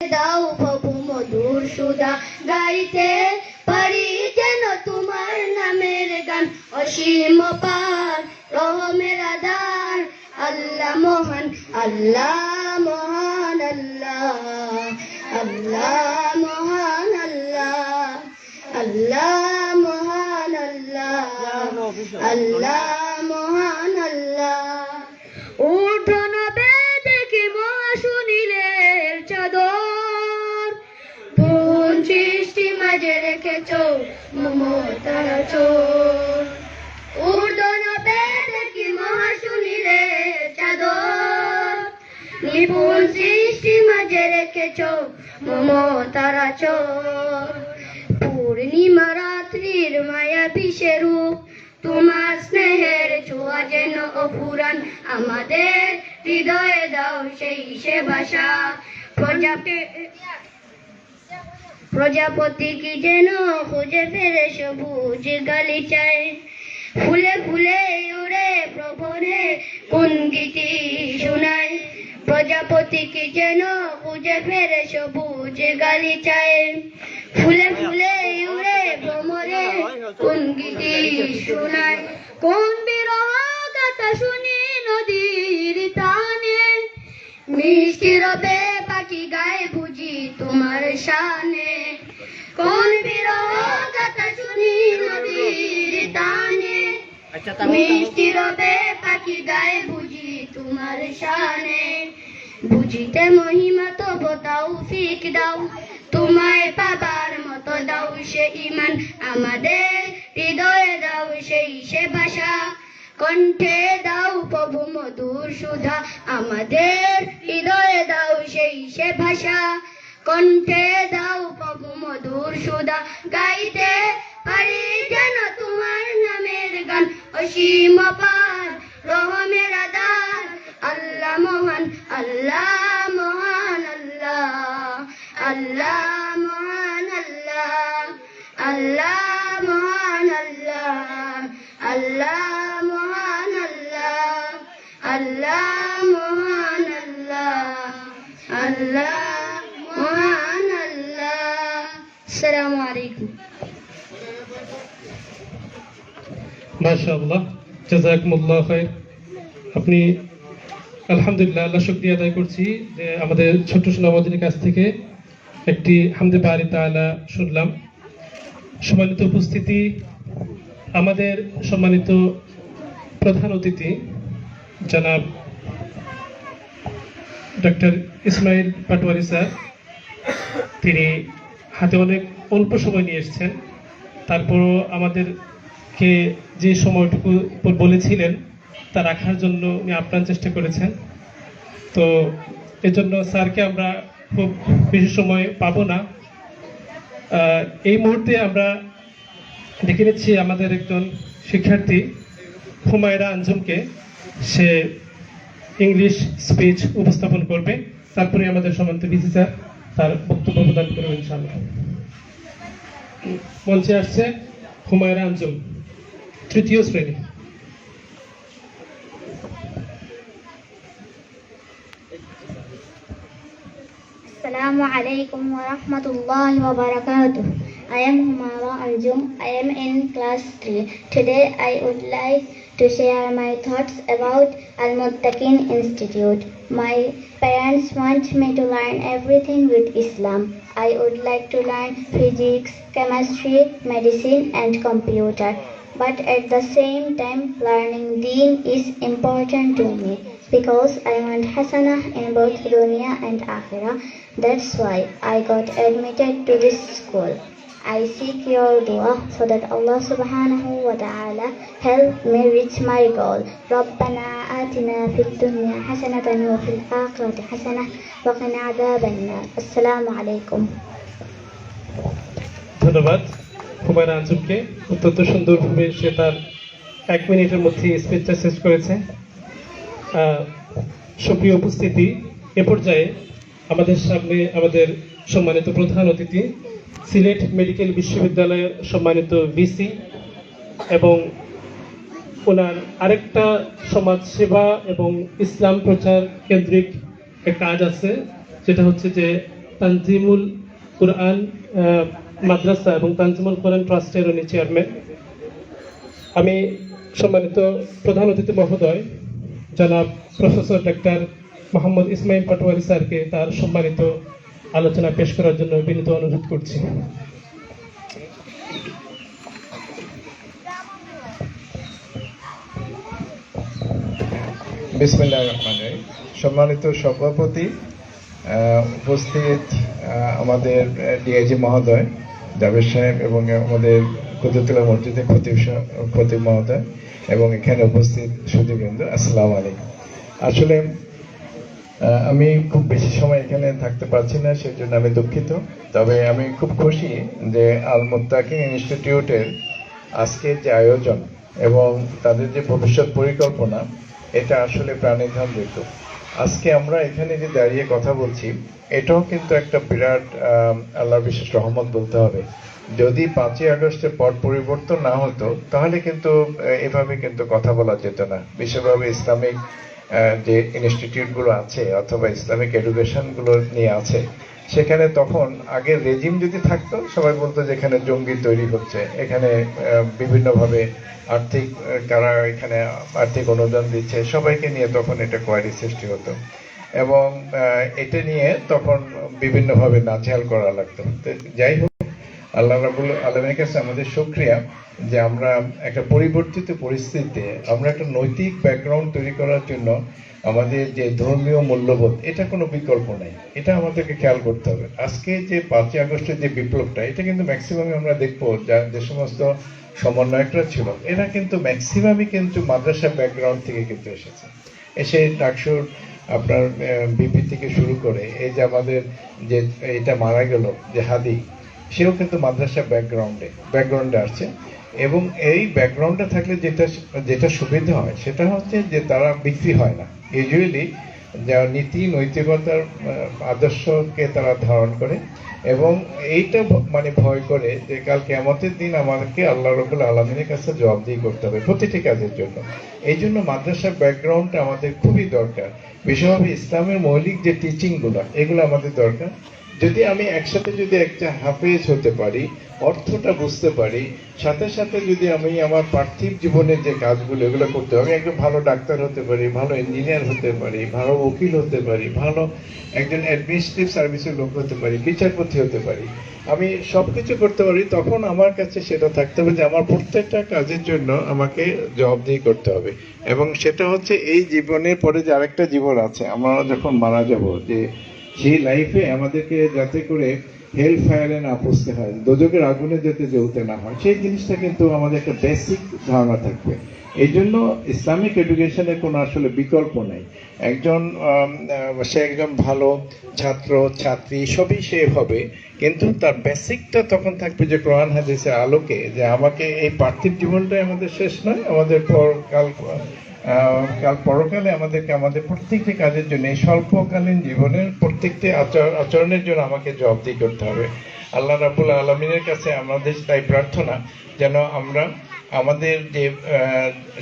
দাও প্রভু মধুর সুধা গাইতে পারি যেন তোমার নামের গান। অসীম পার, রহমের আধার, আল্লাহ মহান আল্লাহ মহান, আল্লাহ আল্লাহ মহান, আল্লাহ আল্লাহ মহান, আল্লাহ আল্লাহ চোর। পূর্ণিমা রাত্রির মায়া বিষেরূপ তোমার স্নেহের ছোঁয়া যেন অপুরান আমাদের হৃদয়ে দাও সেই সে ভাষা প্রজাপতি প্রজাপতি কি যেন খুঁজে ফেরে সবুজ গালিচায় ফুলে ফুলে উড়ে প্রভরে কোন গীতি শোনায়। প্রজাপতি কি যেন খুঁজে ফেরে সবুজ গালিচায় ফুলে ফুলে উড়ে ভ্রমরে কোন গীতি শোনায়। কোন বিরহ গাথা শুনি নদীর টানে। মিষ্টি রবে পাখি গায়ে বুঝি তোমার শানে। কোন গাথা শুনি নদীর টানে? মিষ্টি রবে পাখি গায়ে বুঝি তোমার শানে। বুঝিতে মহিমা তো বতাও ফিক দাও। তোমায় পাবার মতো দাও সে ইমান। আমাদের হৃদয়ে দাও সেই সে ভাষা। কণ্ঠে দাও প্রভু মধুর সুধা। আমাদের হৃদয়ে দাও সেই সে ভাষা। কণ্ঠে গাইতে পারি যেন তোমার নামের গান। অসীম পার রহমের আদার আল্লাহ মহান আল্লাহ মহান, আল্লাহ আল্লাহ মহান, আল্লাহ আল্লাহ মহান, আল্লাহ আল্লাহ আল্লাহ আল্লাহ মহান আলাইকুম মাশাআল্লাহ, জাজাকুমুল্লাহ খাইর। আপনি, আলহামদুলিল্লাহ, আল্লাহ শুকরিয়া আদায় করছি যে আমাদের ছোট্ট সোনামদিনের কাছ থেকে একটি হামদে বাড়ি তাআলা শুনলাম। সম্মানিত উপস্থিতি, আমাদের সম্মানিত প্রধান অতিথি, জনাব ডক্টর ইসমাইল পাটোয়ারি স্যার। তিনি হাতে অনেক অল্প সময় নিয়ে এসেছেন। তারপরও আমাদেরকে যে সময়টুকু বলেছিলেন, তা রাখার জন্য উনি আপ্রাণ চেষ্টা করেছেন। তো এজন্য স্যারকে আমরা খুব বেশি সময় পাবো না। এই মুহূর্তে আমরা দেখে নিচ্ছি আমাদের একজন শিক্ষার্থী, হুমায়রা আঞ্জুমকে। সে ইংলিশ স্পিচ উপস্থাপন করবে। তারপরে আমাদের সমান্ত বিসি স্যার তার বক্তব্য প্রদান করবেন, ইনশাআল্লাহ। মঞ্চে আসছে হুমায়রা আঞ্জুম। তৃতীয় শ্রেণী Assalamu alaikum wa rahmatullahi wa barakatuh. I am Humara Aljum. I am in class 3. Today I would like to share my thoughts about Al Muttaqin Institute. My parents want me to learn everything with Islam. I would like to learn physics, chemistry, medicine, and computer. But at the same time, learning deen is important to me because I want hasanah in both dunya and akhirah. That's why I got admitted to this school. I seek your dua so that Allah subhanahu wa ta'ala help me reach my goal. ربنا آتنا في الدنيا حسنة وفي الآخرة حسنة وقنا عذاب النار السلام عليكم ধন্যবাদ হুমায়রা আঞ্জুমকে অত্যন্ত সুন্দরভাবে সে তার এক মিনিটের মধ্যে স্পিচটা শেষ করেছে। আহ, সুপ্রিয় উপস্থিতি এ পর্যায়ে আমাদের সামনে আমাদের সম্মানিত প্রধান অতিথি সিলেট মেডিকেল বিশ্ববিদ্যালয়ের সম্মানিত ভিসি এবং ওনার আরেকটা সমাজ সেবা এবং ইসলাম প্রচার কেন্দ্রিক কাজ আছে যেটা হচ্ছে যে তানজিমুল কোরআন মাদ্রাসা এবং তানজিমুল কোরআন ট্রাস্টের উনি চেয়ারম্যান। আমি সম্মানিত প্রধান অতিথি মহোদয়, জনাব প্রফেসর ডাক্তার মোহাম্মদ ইসমাইল পাটোয়ারি স্যারকে তার সম্মানিত আলোচনা পেশ করার জন্য বিনীত অনুরোধ করছি। বিসমিল্লাহ রহমান সম্মানিত সভাপতি উপস্থিত আমাদের ডিআইজি মহোদয় জাভেদ সাহেব এবং আমাদের কুতুবতুল্লাহ মসজিদের খতিব খতিব মহোদয় এবং এখানে উপস্থিত সুদীবৃন্দ আসসালামু আলাইকুম। আসলে আমি খুব বেশি সময় এখানে থাকতে পারছি না সেই জন্য আমি দুঃখিত। তবে আমি খুব খুশি যে আল মুত্তাকিন ইনস্টিটিউটের আজকের যে আয়োজন এবং তাদের যে ভবিষ্যৎ পরিকল্পনা, এটা আসলে প্রাণীধান্বিত আজকে আমরা এখানে যে দাঁড়িয়ে কথা বলছি, এটাও কিন্তু একটা বিরাট আল্লাহর বিশেষ রহমত বলতে হবে। যদি পাঁচই আগস্টের পর পরিবর্তন না হতো, তাহলে কিন্তু এভাবে কিন্তু কথা বলা যেত না। বিশেষভাবে ইসলামিক যে ইনস্টিটিউটগুলো আছে, অথবা ইসলামিক এডুকেশনগুলো নিয়ে আছে সেখানে তখন আগে রেজিম যদি থাকতো, সবাই বলতো যে এখানে জঙ্গি তৈরি হচ্ছে। এখানে বিভিন্নভাবে আর্থিক কারা এখানে আর্থিক অনুদান দিচ্ছে। সবাইকে নিয়ে তখন এটা কোয়ারি সৃষ্টি হতো। এবং এটা নিয়ে তখন বিভিন্নভাবে নাজেহাল করা লাগতো। যাই হোক আল্লাহ রাবুল আলমের কাছে আমাদের সুক্রিয়া যে আমরা একটা পরিবর্তিত পরিস্থিতিতে আমরা একটা নৈতিক ব্যাকগ্রাউন্ড তৈরি করার জন্য আমাদের যে ধর্মীয় মূল্যবোধ, এটা কোনো বিকল্প নাই। এটা আমাদেরকে খেয়াল করতে হবে। আজকে যে পাঁচই আগস্টের যে বিপ্লবটা, এটা কিন্তু ম্যাক্সিমামে আমরা দেখব যা যে সমস্ত সমন্বয়করা ছিল। এরা কিন্তু ম্যাক্সিমামই কিন্তু মাদ্রাসা ব্যাকগ্রাউন্ড থেকে কিন্তু এসেছে। এসে ডাকসুর আপনার বিপি থেকে শুরু করে এই যে আমাদের যে, এটা মারা গেল, যে হাদি সেও কিন্তু মাদ্রাসা ব্যাকগ্রাউন্ডে ব্যাকগ্রাউন্ডে আসছে এবং এই ব্যাকগ্রাউন্ডে থাকলে যেটা যেটা সুবিধা হয়, সেটা হচ্ছে যে তারা বিক্রি হয় না। ইউজুয়ালি যা নীতি, নৈতিকতার আদর্শকে তারা ধারণ করে। এবং এইটা মানে ভয় করে যে কাল কেমতের দিন আমাদেরকে আল্লাহ রবুল আলমিনের কাছে জবাবদিহি করতে হবে প্রতিটি কাজের জন্য। এই জন্য মাদ্রাসার ব্যাকগ্রাউন্ডটা আমাদের খুবই দরকার। বিশেষভাবে ইসলামের মৌলিক যে টিচিংগুলো এগুলো আমাদের দরকার। যদি আমি একসাথে যদি একটা হাফেজ হতে পারি, অর্থটা বুঝতে পারি, সাথে সাথে যদি আমি আমার পার্থিব জীবনের যে কাজগুলো, এগুলো করতে আমি একজন ভালো ডাক্তার হতে পারি, ভালো ইঞ্জিনিয়ার হতে পারি, ভালো উকিল হতে পারি, ভালো একজন অ্যাডমিনিস্ট্রেটিভ সার্ভিসের লোক হতে পারি, বিচারপতি হতে পারি, আমি সব কিছু করতে পারি, তখন আমার কাছে সেটা থাকতে হবে যে আমার প্রত্যেকটা কাজের জন্য আমাকে জবাবদিহি করতে হবে। এবং সেটা হচ্ছে এই জীবনের পরে যে আরেকটা জীবন আছে, আমরা যখন মারা যাব, যে সেই লাইফে আমাদেরকে যাতে করে হেল ফায়ারে না পুষতে হয় দোজকের আগুনে যেতে জ্বলতে না হয়, সেই জিনিসটা কিন্তু আমাদের একটা বেসিক ধারণা থাকবে। এই জন্য ইসলামিক এডুকেশনের কোনো আসলে বিকল্প নেই। একজন সে একজন ভালো ছাত্র, ছাত্রী, সবই সে হবে, কিন্তু তার বেসিকটা তখন থাকবে যে কোরআন, হাদিসের আলোকে, যে আমাকে এই পার্থিব জীবনটাই আমাদের শেষ নয়, আমাদের পরকাল কাল পরকালে আমাদেরকে, আমাদের প্রত্যেকটি কাজের জন্য, এই স্বল্পকালীন জীবনের প্রত্যেকটি আচর- আচরণের জন্য আমাকে জবাবদিহি করতে হবে। আল্লাহ রাবুল আলমিনের কাছে আমাদের তাই প্রার্থনা, যেন আমরা আমাদের যে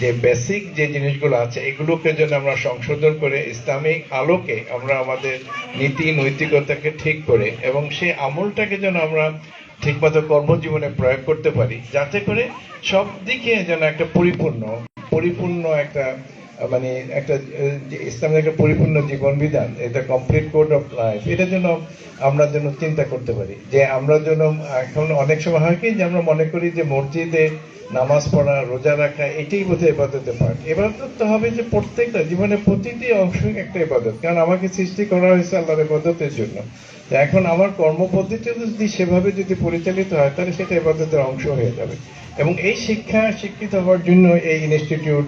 যে বেসিক যে জিনিসগুলো আছে, এগুলোকে যেন আমরা সংশোধন করে, ইসলামিক আলোকে আমরা আমাদের নীতি, নৈতিকতাকে ঠিক করে এবং সেই আমলটাকে যেন আমরা ঠিকমতো কর্মজীবনে প্রয়োগ করতে পারি, যাতে করে সব দিকে যেন একটা পরিপূর্ণ পরিপূর্ণ একটা মানে একটা ইসলামের একটা পরিপূর্ণ জীবন বিধান এটা কমপ্লিট কোড অফ লাইফ এটা যেন আমরা যেন চিন্তা করতে পারি। যে আমরা যেন, এখন অনেক সময় হয় কি, যে আমরা মনে করি যে মসজিদে নামাজ পড়া, রোজা রাখা, এটাই বোধহয় এবাদতে পাঠ। এবাদত তো হবে যে প্রত্যেকটা, জীবনের প্রতিটি অংশ একটা ইবাদত কারণ আমাকে সৃষ্টি করা হয়েছে আল্লাহর ইবাদতের জন্য। এখন আমার কর্মপদ্ধতি যদি সেভাবে যদি পরিচালিত হয়, তাহলে সেটা ইবাদতের অংশ হয়ে যাবে। এবং এই শিক্ষা শিক্ষিত হওয়ার জন্য এই ইনস্টিটিউট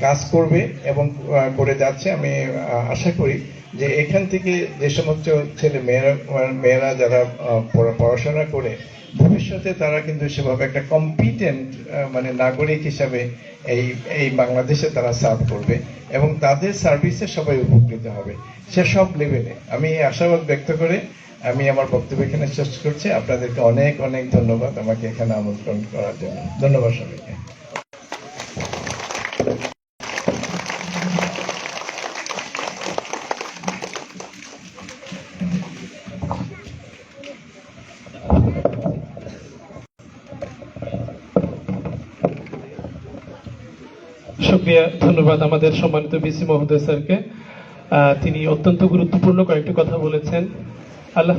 কাজ করবে এবং করে যাচ্ছে। আমি আশা করি যে এখান থেকে যে সমস্ত ছেলে মেয়েরা মেয়েরা যারা পড়া- পড়াশোনা করে ভবিষ্যতে তারা কিন্তু সেভাবে একটা কম্পিটেন্ট মানে নাগরিক হিসাবে এই এই বাংলাদেশে তারা সার্ভ করবে এবং তাদের সার্ভিসে সবাই উপকৃত হবে। সে সব লেভেলে আমি আশাবাদ ব্যক্ত করে আমি আমার বক্তব্য এখানে শেষ করছি। আপনাদেরকে অনেক অনেক ধন্যবাদ আমাকে এখানে আমন্ত্রণ করার জন্য। ধন্যবাদ সবাইকে। শুক্রিয়া ধন্যবাদ আমাদের সম্মানিত বিসি মহোদয় স্যারকে। তিনি অত্যন্ত গুরুত্বপূর্ণ কয়েকটি কথা বলেছেন। আল্লাহ